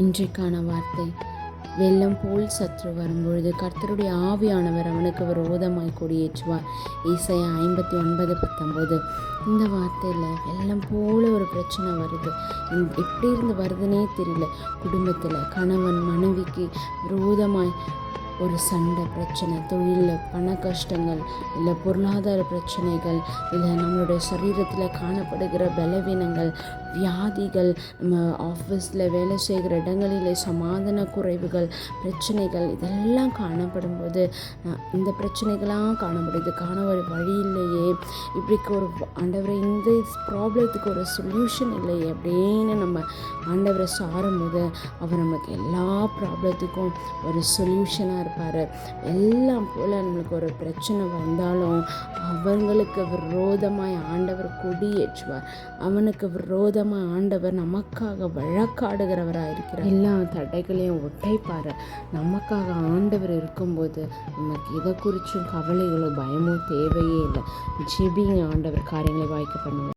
இன்றைக்கான வார்த்தை. வெள்ளம் போல் சற்று வரும்பொழுது கர்த்தருடைய ஆவியானவர் அவனுக்கு விரோதமாய் கொடியேற்றுவார். ஈசையா ஐம்பத்தி ஒன்பது பத்தொம்போது இந்த வார்த்தையில் வெள்ளம் போல ஒரு பிரச்சனை வருது. எப்படி இருந்து வருதுன்னே தெரியல. குடும்பத்தில் கணவன் மனைவிக்கு விரோதமாய் ஒரு சண்டை பிரச்சனை தொழிலில் பண கஷ்டங்கள் இல்லை பொருளாதார பிரச்சனைகள் இல்லை நம்மளுடைய சரீரத்தில் காணப்படுகிற பலவீனங்கள் வியாதிகள் நம்ம ஆஃபீஸில் வேலை செய்கிற இடங்களில் சமாதான குறைவுகள் பிரச்சனைகள் இதெல்லாம் காணப்படும்போது இந்த பிரச்சனைகள்லாம் காணப்படுது. காண ஒரு வழி இல்லையே இப்படிக்கு ஒரு ஆண்டவரை இந்த ப்ராப்ளத்துக்கு ஒரு சொல்யூஷன் இல்லையே அப்படின்னு நம்ம ஆண்டவரை சாரும்போது அவர் நமக்கு எல்லா ப்ராப்ளத்துக்கும் ஒரு சொல்யூஷனாக இருப்பார். எல்லாம் போல் நம்மளுக்கு ஒரு பிரச்சனை வந்தாலும் அவங்களுக்கு விரோதமாய் ஆண்டவர் கொடியேற்றுவார். அவனுக்கு விரோதமாக ஆண்டவர் நமக்காக வழக்காடுகிறவராக இருக்கிறார். எல்லா தடைகளையும் ஒட்டைப்பார். நமக்காக ஆண்டவர் இருக்கும்போது நமக்கு இதை குறிச்சும் கவலைகளோ பயமோ தேவையே இல்லை. ஜெபிங்க ஆண்டவர் காரியங்களை வாய்க்க பண்ணுவார்.